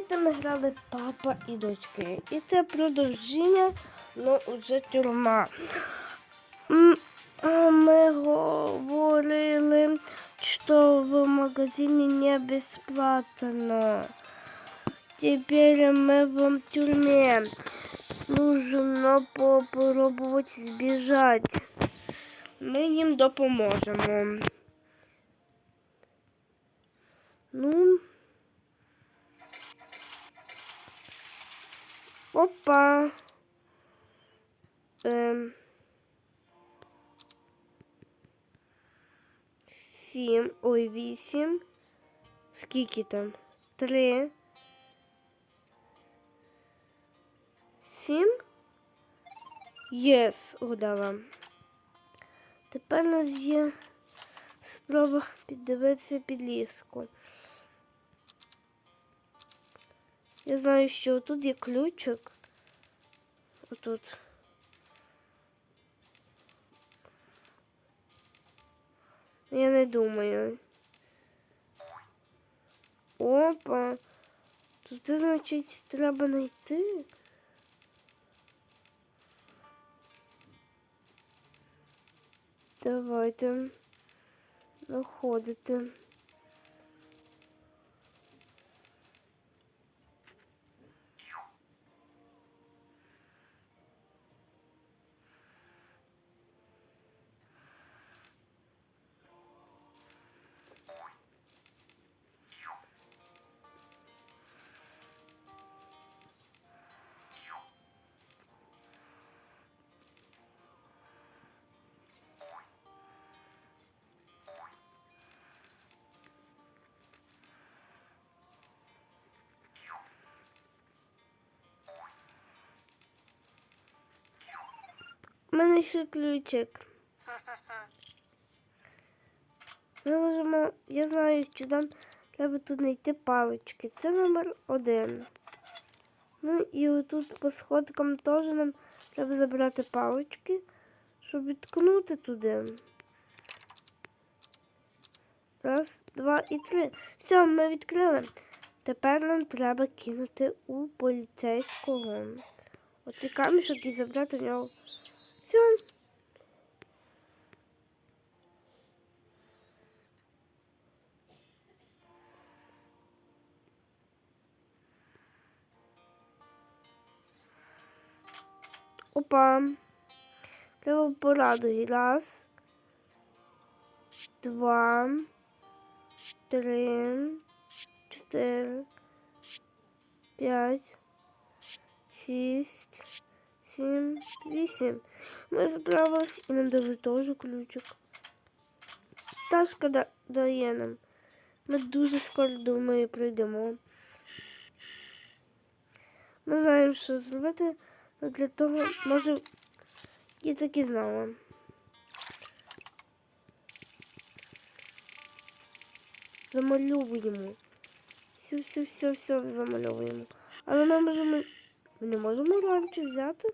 Пам'ятаєте, ми грали папа і дочки. І це продовження, ну вже тюрма. М, А ми говорили, що в магазині не безплатно. Теперь мы в тюрьме. Нужно попробовать сбежать. Ми їм допоможемо. Ну. Опа. Ем. Сім. Ой, вісім. Скільки там? Три. Сім. Єс, угадала. Тепер у нас є спроба піддивитися під Я знаю, що тут є ключик. Отут. Я не думаю. Опа. Тут, значить, треба знайти. Давайте знаходити. У мене ще ключик. Ми можемо. Я знаю, що нам треба тут знайти палички. Це номер один. Ну і отут по сходкам теж нам треба забрати палички, щоб відкнути туди. Раз, два і три. Все, ми відкрили. Тепер нам треба кинути у поліцейського. Оцей камішок і забрати в нього. chcą. Opa. Teraz poraduj. Raz. Dwa. Trzy. Cztery. Pięć. Sześć. 7, 8. Ми справились і нам дали теж ключик. Ташка да дає нам. Ми дуже скоро думаю прийдемо. Ми знаємо, що зробити, але для того може я так і знала. Замальовуємо. Все, все, все, все замальовуємо. Але ми можемо... Ми не можемо ранчо взяти.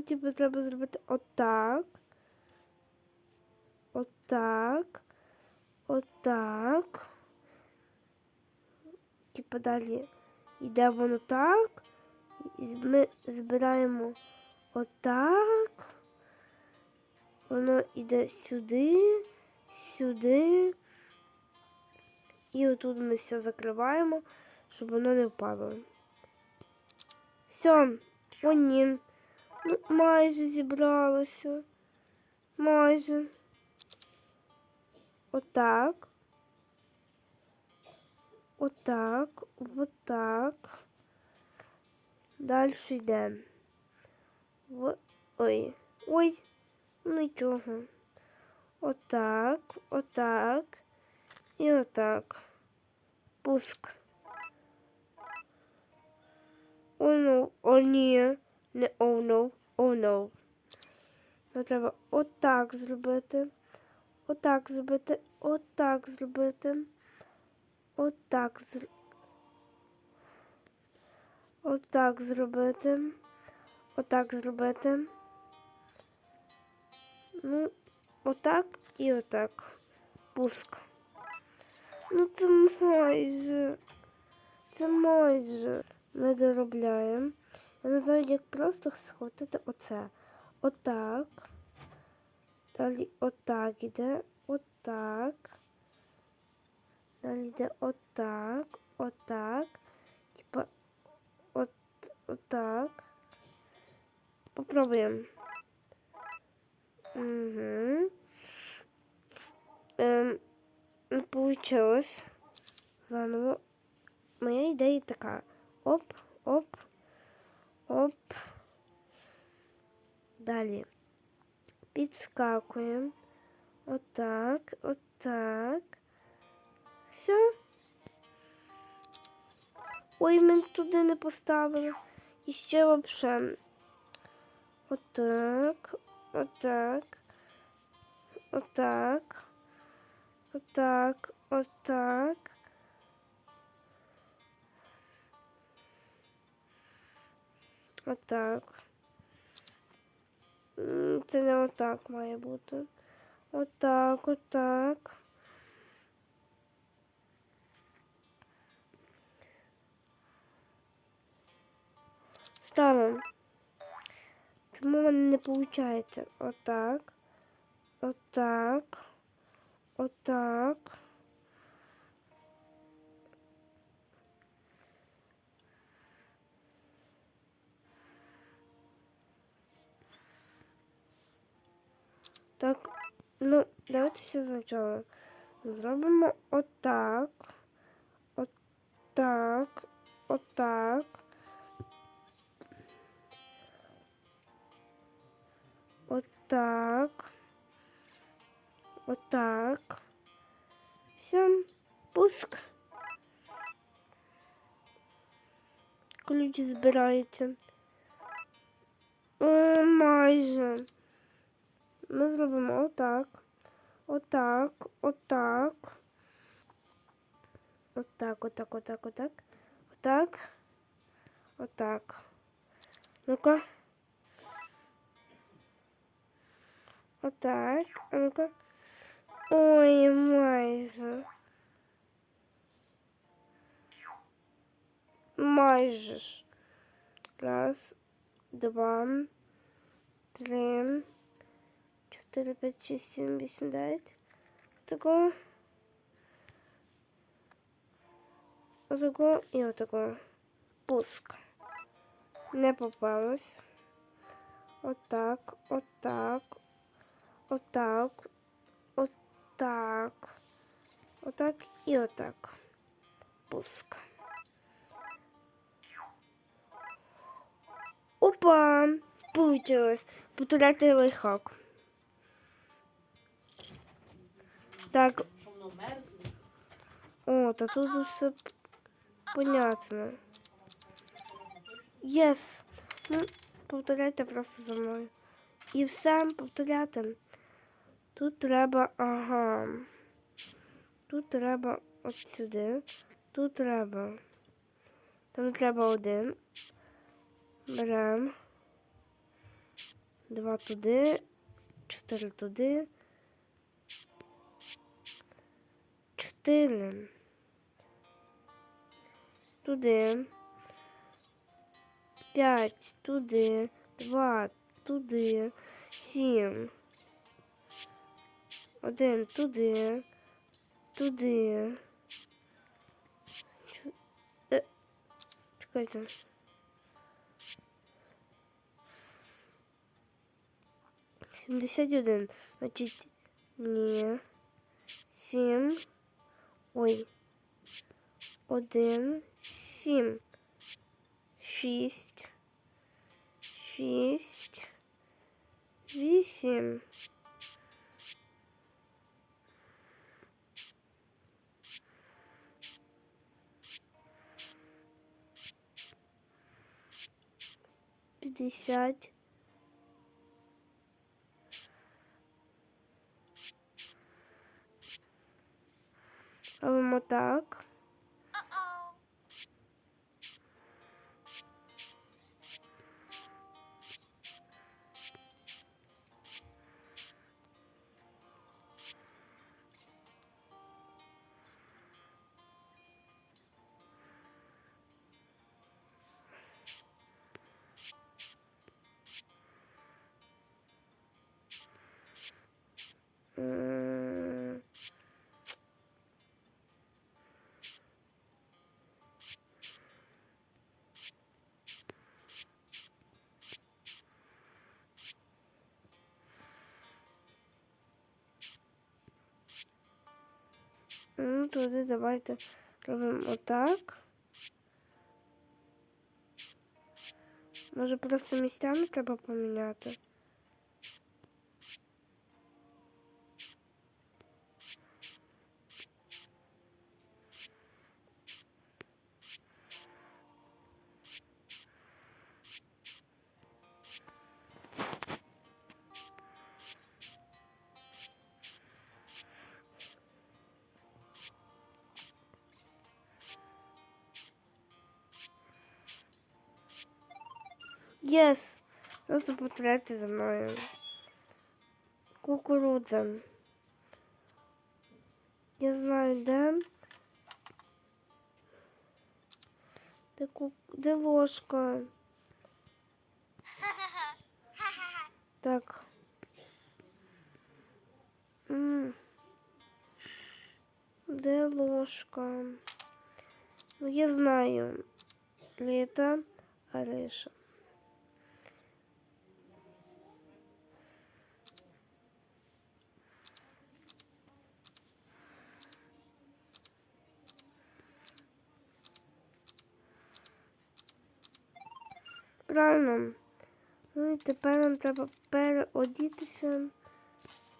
Нам типу треба зробити отак. Отак. Отак. Типу далі йде воно так. Ми збираємо отак. Воно йде сюди, сюди. І отут ми все закриваємо, щоб воно не впало. Все, о ні. Майже зібралося. Майже. Отак. Отак. Отак. Далі йдемо. В... Ой. Ой. Нічого. Отак. Отак. І отак. Пуск. О, ну, о, ні. Не о, ну, о, ну. Нам треба отак зробити. Отак зробити. Отак зробити. Отак зр... Отак зробити. Отак зробити. Ну, отак і отак. Пуск. Ну це майже. Це майже не доробляємо. Я не знаю, як просто схватити оце. Отак. Далі отак іде. Отак. Далі йде отак. Отак. Типа от, отак. Попробуємо. Угу. Ем, не получилось. Заново. Моя ідея така. Оп, оп, оп. Далі. Підскакуємо. Отак, отак. Все. Ой, ми туди не поставили. І ще вообще. Отак, отак, отак, отак, отак. Отак. М, Це не отак має бути. Отак, отак. Ставимо. Чому в мене не виходить? Отак. Отак. Отак. Так, ну, давайте все спочатку. Зробимо отак. Отак. Отак. Отак. Отак. Все. Пуск. Ключ збирається. О, майже. Ми зробимо отак. Отак. Отак. Отак, отак, отак, отак. Отак. Отак. Ну-ка. Отак. А ну-ка. Ой, майже. Майже ж. Раз, два, три, чотири, п'ять, шість, сім, вісім, дев'ять. Отако. Отако і отако. Пуск. Не попалось. Отак, отак, отак, отак, отак і отак. Пуск. Опа! Получилось. Потратили лайфхак. Так, Що воно мерзне. о, та тут все понятно. Єс. Ну, повторяйте просто за мною. І все повторяти. Тут треба, ага. Тут треба от сюди. Тут треба. Там треба один. Беремо. Два туди. Чотири туди. Чотири. Туди. П'ять туди. Два туди. Сім. Один туди. Туди. Чу- Е, Чекайте. Сімдесят один. Значить, ні. Сім. Ой. Один. Сім. Шість. Шість. Вісім. П'ятдесят. Robimo tak. Mm-hmm. Туди давайте робимо отак. Може просто місцями треба поміняти? Єс! Просто повторяйте за мною. Кукурудза. Я знаю, де. Де, ку... де ложка? Так. Де ложка? Ну, я знаю. Літа Ариша. Правильно. Ну і тепер нам треба переодітися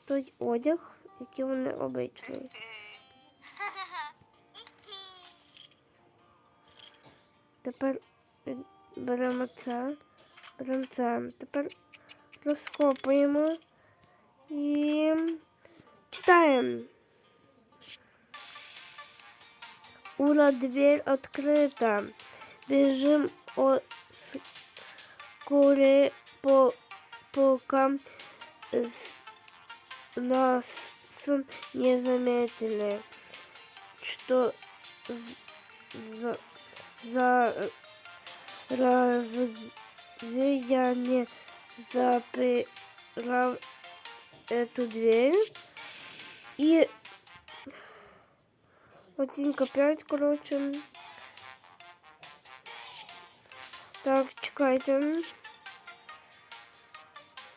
той одяг, який вони обичний. Тепер беремо це, беремо це. Тепер розкопуємо і читаємо. Ура, дверь открыта. Бежим о скорее по пока с- нас не заметили, что за, за разве не запирал эту дверь и оцінка 5, коротше. Так, чекайте.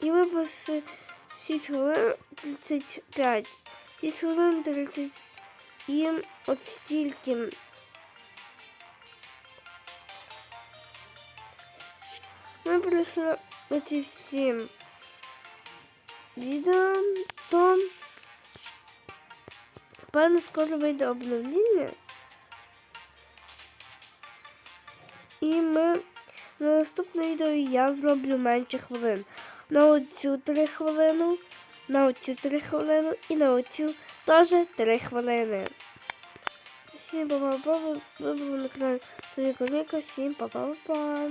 І виписи 6 хвилин 35. 6 хвилин 30. І от стільки. Ми пройшли оці всі відео, то певно скоро вийде обновлення. І ми на наступне відео я зроблю менше хвилин. На оцю 3 хвилину, на оцю 3 хвилину і на оцю теж 3 хвилини. Всім па-па-па, ви були на каналі Соня Коліка, всім па-па-па.